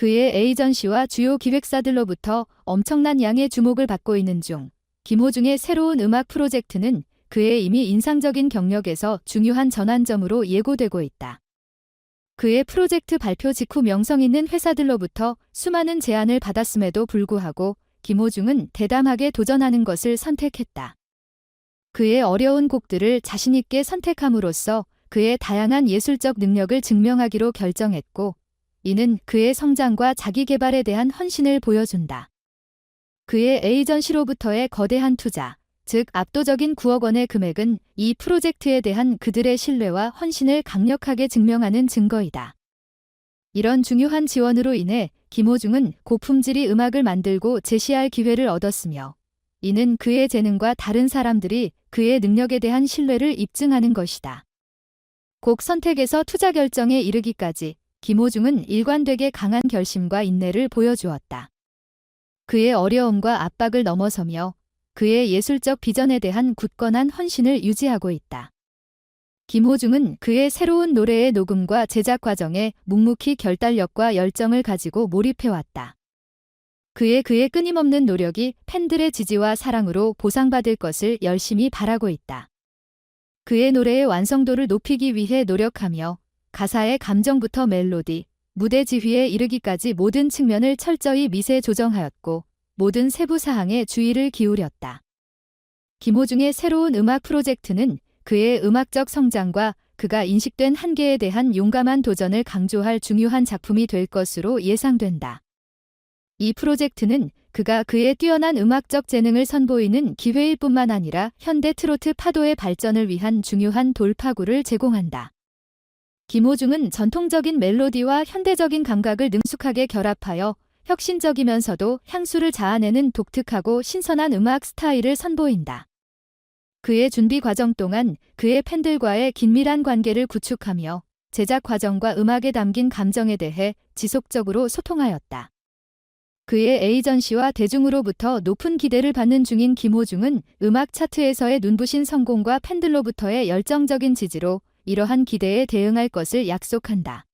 그의 에이전시와 주요 기획사들로부터 엄청난 양의 주목을 받고 있는 중 김호중의 새로운 음악 프로젝트는 그의 이미 인상적인 경력에서 중요한 전환점으로 예고되고 있다. 그의 프로젝트 발표 직후 명성 있는 회사들로부터 수많은 제안을 받았음에도 불구하고 김호중은 대담하게 도전하는 것을 선택했다. 그의 어려운 곡들을 자신있게 선택함으로써 그의 다양한 예술적 능력을 증명하기로 결정했고, 이는 그의 성장과 자기 개발에 대한 헌신을 보여준다. 그의 에이전시로부터의 거대한 투자, 즉 압도적인 9억 원의 금액은 이 프로젝트에 대한 그들의 신뢰와 헌신을 강력하게 증명하는 증거이다. 이런 중요한 지원으로 인해 김호중은 고품질의 음악을 만들고 제시할 기회를 얻었으며, 이는 그의 재능과 다른 사람들이 그의 능력에 대한 신뢰를 입증하는 것이다. 곡 선택에서 투자 결정에 이르기까지 김호중은 일관되게 강한 결심과 인내를 보여주었다. 그의 어려움과 압박을 넘어서며 그의 예술적 비전에 대한 굳건한 헌신을 유지하고 있다. 김호중은 그의 새로운 노래의 녹음과 제작 과정에 묵묵히 결단력과 열정을 가지고 몰입해왔다. 그의 그의 끊임없는 노력이 팬들의 지지와 사랑으로 보상받을 것을 열심히 바라고 있다. 그의 노래의 완성도를 높이기 위해 노력하며 가사의 감정부터 멜로디, 무대 지휘에 이르기까지 모든 측면을 철저히 미세 조정하였고 모든 세부 사항에 주의를 기울였다. 김호중의 새로운 음악 프로젝트는 그의 음악적 성장과 그가 인식된 한계에 대한 용감한 도전을 강조할 중요한 작품이 될 것으로 예상된다. 이 프로젝트는 그가 그의 뛰어난 음악적 재능을 선보이는 기회일 뿐만 아니라 현대 트로트 파도의 발전을 위한 중요한 돌파구를 제공한다. 김호중은 전통적인 멜로디와 현대적인 감각을 능숙하게 결합하여 혁신적이면서도 향수를 자아내는 독특하고 신선한 음악 스타일을 선보인다. 그의 준비 과정 동안 그의 팬들과의 긴밀한 관계를 구축하며 제작 과정과 음악에 담긴 감정에 대해 지속적으로 소통하였다. 그의 에이전시와 대중으로부터 높은 기대를 받는 중인 김호중은 음악 차트에서의 눈부신 성공과 팬들로부터의 열정적인 지지로 이러한 기대에 대응할 것을 약속한다.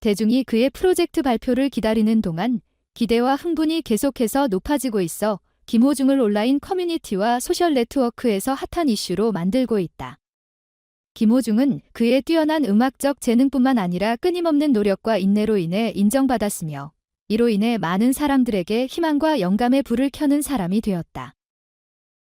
대중이 그의 프로젝트 발표를 기다리는 동안 기대와 흥분이 계속해서 높아지고 있어 김호중을 온라인 커뮤니티와 소셜 네트워크에서 핫한 이슈로 만들고 있다. 김호중은 그의 뛰어난 음악적 재능뿐만 아니라 끊임없는 노력과 인내로 인해 인정받았으며 이로 인해 많은 사람들에게 희망과 영감의 불을 켜는 사람이 되었다.